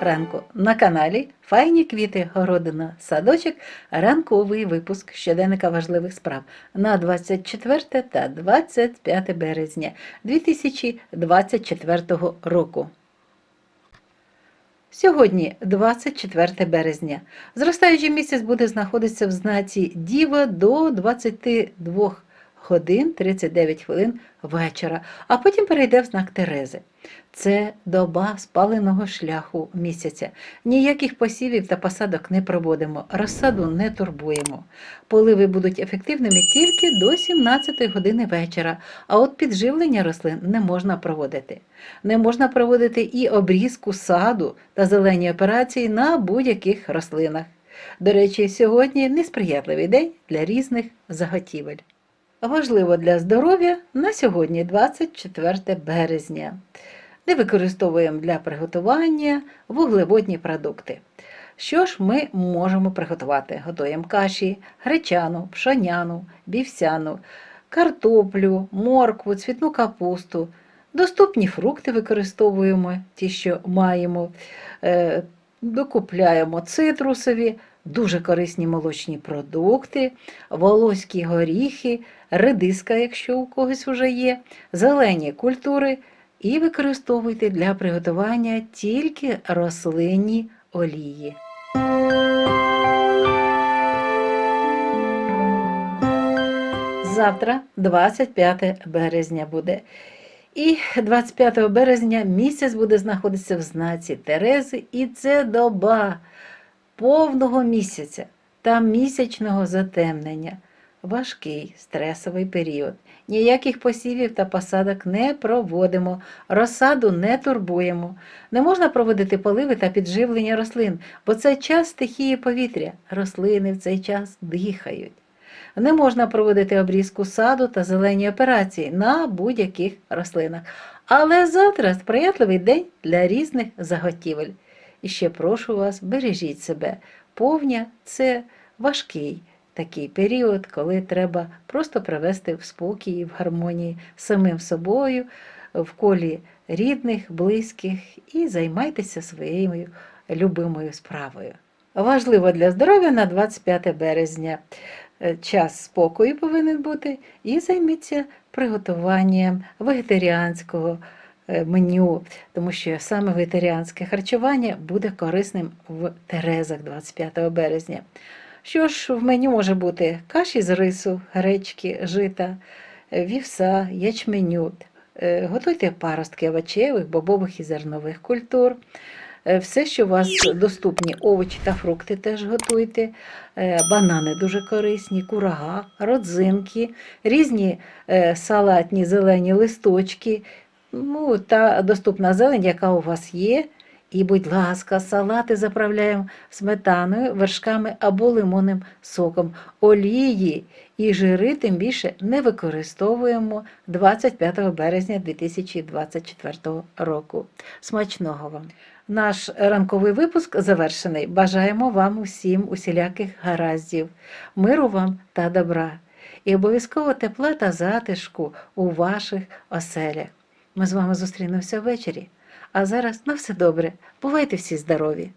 ранку на каналі Файні квіти, городина, садочок, ранковий випуск щоденника важливих справ на 24 та 25 березня 2024 року. Сьогодні 24 березня. Зростаючий місяць буде знаходитися в знаці Діва до 22 годин 39 хвилин вечора, а потім перейде в знак Терези. Це доба спаленого шляху місяця. Ніяких посівів та посадок не проводимо, розсаду не турбуємо. Поливи будуть ефективними тільки до 17 години вечора, а от підживлення рослин не можна проводити. Не можна проводити і обрізку саду та зелені операції на будь-яких рослинах. До речі, сьогодні несприятливий день для різних заготівель. Важливо для здоров'я на сьогодні, 24 березня. Не використовуємо для приготування вуглеводні продукти. Що ж ми можемо приготувати? Готуємо каші, гречану, пшоняну, бівсяну, картоплю, моркву, цвітну капусту. Доступні фрукти використовуємо, ті, що маємо, Е, докупляємо цитрусові, дуже корисні молочні продукти, волоські горіхи, редиска, якщо у когось вже є, зелені культури і використовуйте для приготування тільки рослинні олії. Завтра, 25 березня, буде. І 25 березня місяць буде знаходитися в знаці Терези, і це доба повного місяця та місячного затемнення. Важкий стресовий період. Ніяких посівів та посадок не проводимо, розсаду не турбуємо. Не можна проводити поливи та підживлення рослин, бо це час стихії повітря. Рослини в цей час дихають. Не можна проводити обрізку саду та зелені операції на будь-яких рослинах. Але завтра сприятливий день для різних заготівель. І ще прошу вас, бережіть себе. Повня це важкий такий період, коли треба просто привести в спокій в гармонії з самим собою, в колі рідних, близьких і займайтеся своєю любимою справою. Важливо для здоров'я на 25 березня. Е, Час спокою повинен бути і займіться приготуванням вегетаріанського е, меню, тому що саме вегетаріанське харчування буде корисним в Терезах 25 березня. Що ж в меню може бути каші з рису, гречки, жита, вівса, ячменю. Е, Готуйте паростки овочевих, бобових і зернових культур. Е, Все, що у вас доступні, овочі та фрукти теж готуйте. Е, Банани дуже корисні, курага, родзинки, різні салатні зелені листочки, ну, та доступна зелень, яка у вас є. І, будь ласка, салати заправляємо сметаною, вершками або лимонним соком. Олії і жири тим більше не використовуємо 25 березня 2024 року. Смачного вам! Наш ранковий випуск завершений. Бажаємо вам усім усіляких гараздів, миру вам та добра. І обов'язково тепла та затишку у ваших оселях. Ми з вами зустрінемося ввечері. А зараз на все добре. Бувайте всі здорові!